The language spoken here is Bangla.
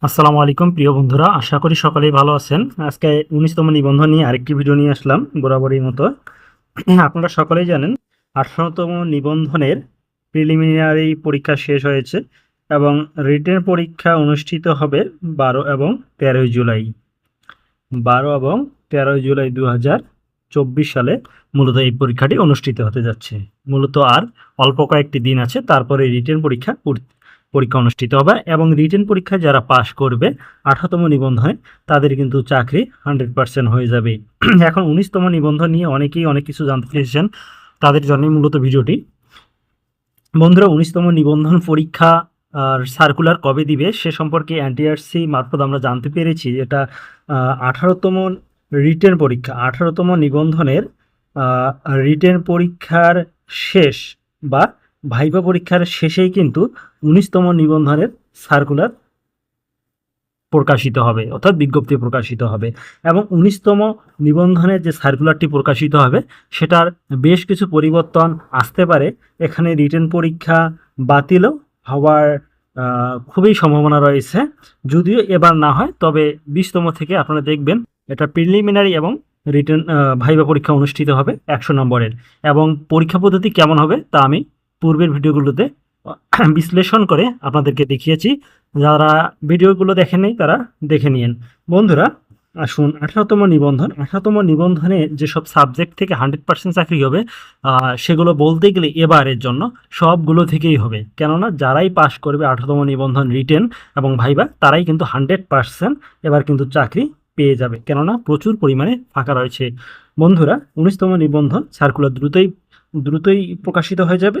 আসসালামু আলাইকুম, প্রিয় বন্ধুরা। আশা করি সকলেই ভালো আছেন। আজকে উনিশতম নিবন্ধন নিয়ে আরেকটি ভিডিও নিয়ে আসলাম, বরাবরই মতো। আপনারা সকলেই জানেন, আঠারোতম নিবন্ধনের প্রিলিমিনারি পরীক্ষা শেষ হয়েছে এবং রিটেন পরীক্ষা অনুষ্ঠিত হবে বারো এবং তেরোই জুলাই। বারো এবং তেরোই জুলাই দু চব্বিশ সালে মূলত এই পরীক্ষাটি অনুষ্ঠিত হতে যাচ্ছে। মূলত আর অল্প কয়েকটি দিন আছে, তারপরে রিটেন পরীক্ষা পর- পরীক্ষা অনুষ্ঠিত হবে এবং রিটেন পরীক্ষায় যারা পাশ করবে, আঠারোতম নিবন্ধনে তাদের কিন্তু চাকরি হান্ড্রেড পার্সেন্ট হয়ে যাবে। এখন উনিশতম নিবন্ধন নিয়ে অনেকেই অনেক কিছু জানতে চেয়েছেন, তাদের জন্যই মূলত ভিডিওটি। বন্ধুরা, উনিশতম নিবন্ধন পরীক্ষা আর সার্কুলার কবে দিবে সে সম্পর্কে এনটিআরসি মারফত আমরা জানতে পেরেছি। এটা আঠারোতম রিটেন পরীক্ষা। আঠারোতম নিবন্ধনের রিটেন পরীক্ষার শেষ বা ভাইবা পরীক্ষার শেষেই কিন্তু উনিশতম নিবন্ধনের সার্কুলার প্রকাশিত হবে, অর্থাৎ বিজ্ঞপ্তি প্রকাশিত হবে। এবং উনিশতম নিবন্ধনের যে সার্কুলারটি প্রকাশিত হবে, সেটার বেশ কিছু পরিবর্তন আসতে পারে। এখানে রিটার্ন পরীক্ষা বাতিলও হওয়ার খুবই সম্ভাবনা রয়েছে। যদিও এবার না হয়, তবে বিশতম থেকে আপনারা দেখবেন, এটা প্রিলিমিনারি এবং রিটার্ন ভাইবা পরীক্ষা অনুষ্ঠিত হবে একশো নম্বরের। এবং পরীক্ষা পদ্ধতি কেমন হবে, তা আমি পূর্বের ভিডিওগুলোতে বিশ্লেষণ করে আপনাদেরকে দেখিয়েছি। যারা ভিডিওগুলো দেখেননি তারা দেখে নিন বন্ধুরা, আসুন, আঠারোতম নিবন্ধন। আঠারোতম নিবন্ধনে যেসব সাবজেক্ট থেকে হান্ড্রেড পার্সেন্ট চাকরি হবে সেগুলো বলতে গেলে এবারের জন্য সবগুলো থেকেই হবে। কেননা, যারাই পাশ করবে আঠারোতম নিবন্ধন রিটেন এবং ভাইবা, তারাই কিন্তু হান্ড্রেড পার্সেন্ট এবার কিন্তু চাকরি পেয়ে যাবে। কেননা, প্রচুর পরিমাণে ফাঁকা রয়েছে। বন্ধুরা, উনিশতম নিবন্ধন সার্কুলার দ্রুতই দ্রুতই প্রকাশিত হয়ে যাবে।